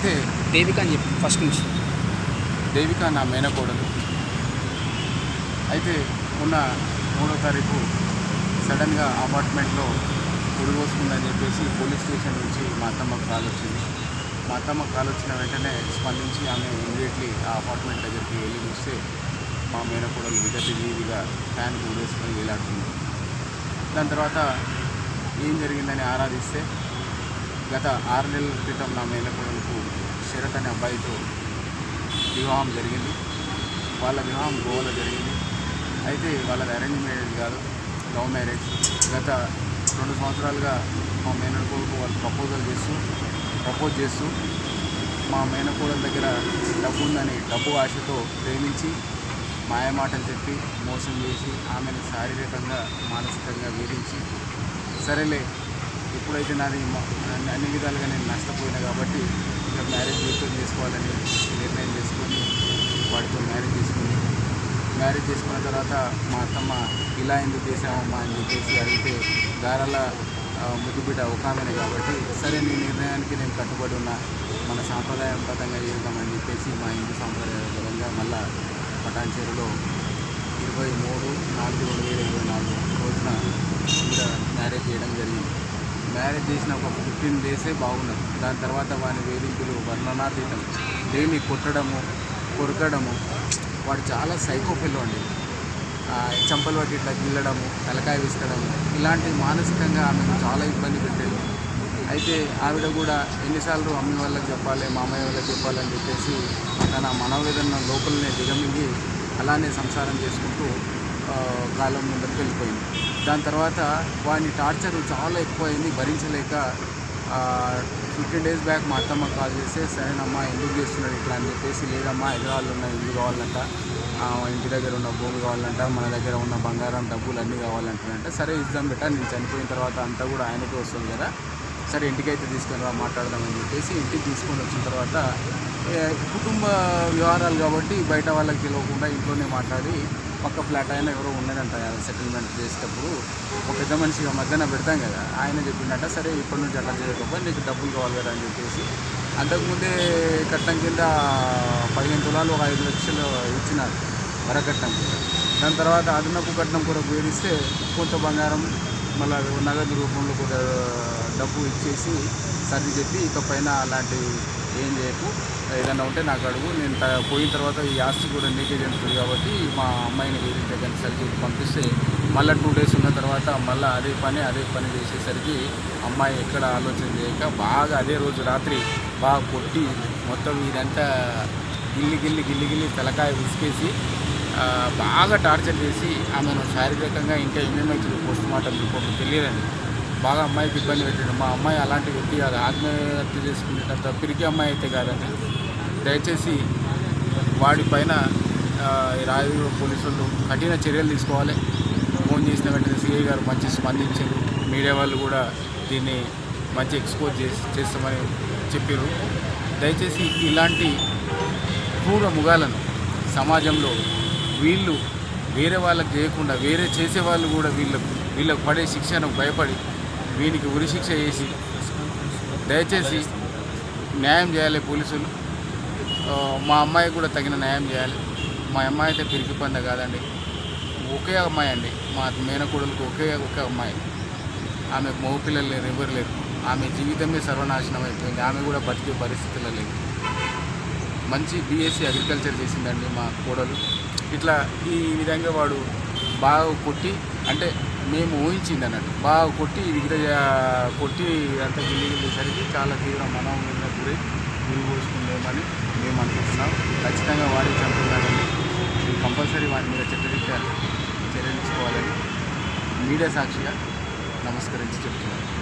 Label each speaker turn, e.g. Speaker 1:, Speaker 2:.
Speaker 1: అయితే
Speaker 2: దేవిక అని చెప్పి ఫస్ట్ నుంచి.
Speaker 1: దేవిక నా మేనకోడలు. అయితే మొన్న మూడో తారీఖు సడన్గా అపార్ట్మెంట్లో ఉడిగోసుకుందని చెప్పేసి పోలీస్ స్టేషన్ నుంచి మా అత్తమ్మకు కాల్ వచ్చింది. మా అత్తమ్మకు కాల్ వచ్చిన వెంటనే స్పందించి ఆమె ఇమీడియట్లీ ఆ అపార్ట్మెంట్ దగ్గరికి వెళ్ళి చూస్తే మా మేనకోడలు విగత జీవిగా ఫ్యాన్కి ఉడేసుకొని వేలాడుతుంది. దాని తర్వాత ఏం జరిగిందని ఆరాధిస్తే గత ఆరు నెలల క్రితం నా మేనకోడలకు శరత్ అనే అబ్బాయితో వివాహం జరిగింది. వాళ్ళ వివాహం గోవాలో జరిగింది. అయితే వాళ్ళది అరేంజ్ మ్యారేజ్ కాదు లవ్ మ్యారేజ్. గత రెండు సంవత్సరాలుగా మా మేనకోడకు వాళ్ళు ప్రపోజల్ చేస్తూ ప్రపోజ్ చేస్తూ మా మేనకోడల దగ్గర డబ్బు ఉందని డబ్బు ఆశతో ప్రేమించి మాయమాటలు చెప్పి మోసం చేసి ఆమెను శారీరకంగా మానసికంగా వేధించి సరేలే ఇప్పుడైతే నాది అన్ని విధాలుగా నేను నష్టపోయినా కాబట్టి ఇక మ్యారేజ్ వీటితో చేసుకోవాలని నిర్ణయం చేసుకొని వాడితో మ్యారేజ్ చేసుకుని మ్యారేజ్ చేసుకున్న తర్వాత మా అత్తమ్మ ఇలా ఎందుకు చేసామమ్మా అని చెప్పేసి అడిగితే గారాల ఆ, ముద్దు బిడ్డ ఒక ఆమెనే కాబట్టి సరే నీ నిర్ణయానికి నేను కట్టుబడి ఉన్నా మన సాంప్రదాయబద్ధంగా చేద్దామని చెప్పేసి మా హిందూ సాంప్రదాయబద్ధంగా మళ్ళా పటాన్చేరులో ఇరవై మూడు నాలుగు రెండు వేల ఇరవై నాలుగు రోజున ఇక్కడ మ్యారేజ్ చేయడం జరిగింది మ్యారేజ్ చేసిన ఒక ఫిఫ్టీన్ డేసే బాగున్నది. దాని తర్వాత వాని వేధింపులు వర్ణనాతీతం దేన్ని కొట్టడము కొరకడము వాడు చాలా సైకో పిల్లో అండి. చెంపలు పట్టి ఇట్లా గిల్లడము తలకాయ విసకడము ఇలాంటి మానసికంగా ఆమెకు చాలా ఇబ్బంది పెట్టేది. అయితే ఆవిడ కూడా ఎన్నిసార్లు అమ్మ వాళ్ళకి చెప్పాలి మామయ్య వాళ్ళకి చెప్పాలని చెప్పేసి తన మనోవేదన లోపలనే దిగమింగి అలానే సంసారం చేసుకుంటూ కాలం ముందరికి వెళ్ళిపోయింది. దాని తర్వాత వాడిని టార్చర్ చాలా ఎక్కువైంది భరించలేక ఫిఫ్టీన్ డేస్ బ్యాక్ మా అత్తమ్మ కాల్ చేస్తే సరేనమ్మా ఎందుకు చేస్తున్నాడు ఇట్లా? అని చెప్పేసి లేదమ్మా హైదరాబాద్లో ఉన్న ఇల్లు కావాలంట ఇంటి దగ్గర ఉన్న భూమి కావాలంట మన దగ్గర ఉన్న బంగారం డబ్బులు అన్నీ కావాలంటారంటే సరే ఇద్దాం బెట్ట నేను చనిపోయిన తర్వాత అంతా కూడా ఆయనకే వస్తుంది కదా సరే ఇంటికైతే తీసుకొని రా మాట్లాడదామని చెప్పేసి ఇంటికి తీసుకొని వచ్చిన తర్వాత కుటుంబ వ్యవహారాలు కాబట్టి బయట వాళ్ళకి తెలియకుండా ఇంట్లోనే మాట్లాడి పక్క ఫ్లాట్ అయినా ఎవరో ఉండేదంట సెటిల్మెంట్ చేసేటప్పుడు. ఒక పెద్ద మనిషిగా మధ్యాహ్నం పెడతాం కదా ఆయన చెప్పిండట సరే ఇప్పటి నుంచి అట్లా చేయకపోతే నీకు డబ్బులు కావాలి కదా అని చెప్పేసి. అంతకుముందే కట్నం కింద పదిహేను తులాలు ఒక ఐదు లక్షలు ఇచ్చినారు వరకట్నం కింద దాని తర్వాత అదనపు కట్నం కూడా వేడిస్తే కొంత బంగారం మళ్ళీ నగదు రూపంలో కూడా డబ్బు ఇచ్చేసి సర్ది చెప్పి ఇక పైన అలాంటి ఏం చేయకు. ఏదైనా ఉంటే నాకు అడుగు. నేను త- పోయిన తర్వాత ఈ ఆస్తి కూడా లీకేజ్ చెందుతుంది కాబట్టి మా అమ్మాయిని వేధించగానే సరి పంపిస్తే మళ్ళీ టూ డేస్ ఉన్న తర్వాత మళ్ళీ అదే పని అదే పని చేసేసరికి అమ్మాయి ఎక్కడ ఆలోచన చేయక బాగా అదే రోజు రాత్రి బాగా కొట్టి మొత్తం ఇదంతా గిల్లి గిల్లి గిల్లి గిల్లి తలకాయ విసికేసి బాగా టార్చర్ చేసి ఆమెను శారీరకంగా ఇంకా ఏమేమవుతుంది పోస్ట్ మార్టం రిపోర్ట్ తెలియదండి. బాగా అమ్మాయికి ఇబ్బంది పెట్టాడు. మా అమ్మాయి అలాంటి వ్యక్తి కాదు. ఆత్మహత్య చేసుకునేటంత పిరికి అమ్మాయి అయితే కాదండి దయచేసి వాడి పైన ఆ, రాయదుర్గ పోలీసులు కఠిన చర్యలు తీసుకోవాలి. ఫోన్ చేసిన వెంటనే సిఐ గారు మంచి స్పందించారు. మీడియా వాళ్ళు కూడా దీన్ని మంచి ఎక్స్పోజ్ చేసి చేస్తామని చెప్పారు. దయచేసి ఇలాంటి క్రూర ముగాలను సమాజంలో వీళ్ళు వేరే వాళ్ళకి చేయకుండా వేరే చేసే వాళ్ళు కూడా వీళ్ళకు వీళ్ళకు పడే శిక్షను భయపడి వీనికి ఉరిశిక్ష చేసి దయచేసి న్యాయం చేయాలి పోలీసులు. మా అమ్మాయి కూడా తగిన న్యాయం చేయాలి. మా అమ్మాయి అయితే పిరికి పంద కాదండి. ఒకే అమ్మాయి అండి. మా మేనకోడలకు ఒకే ఒకే అమ్మాయి. ఆమె మగపిల్లలు లేరు ఎవరు లేరు. ఆమె జీవితమే సర్వనాశనం అయిపోయింది. ఆమె కూడా బతికే పరిస్థితుల్లో లేదు. మంచి బీఎస్సీ అగ్రికల్చర్ చేసిందండి మా కోడలు. ఇట్లా ఈ విధంగా వాడు బాగా కొట్టి అంటే మేము ఊహించింది అన్నట్టు. బాగా కొట్టి ఈ కొట్టి అంతా గిల్లి గిల్లేసరికి చాలా తీవ్ర మనోవేదన గురై గురి పోసుకుందేమని మేము అనుకుంటున్నాం. ఖచ్చితంగా వాడికి చంపుతున్నారని కంపల్సరీ వారి మీద చట్టరీత్యా చర్యలు తీసుకోవాలని మీడియా సాక్షిగా నమస్కరించి చెప్తున్నాను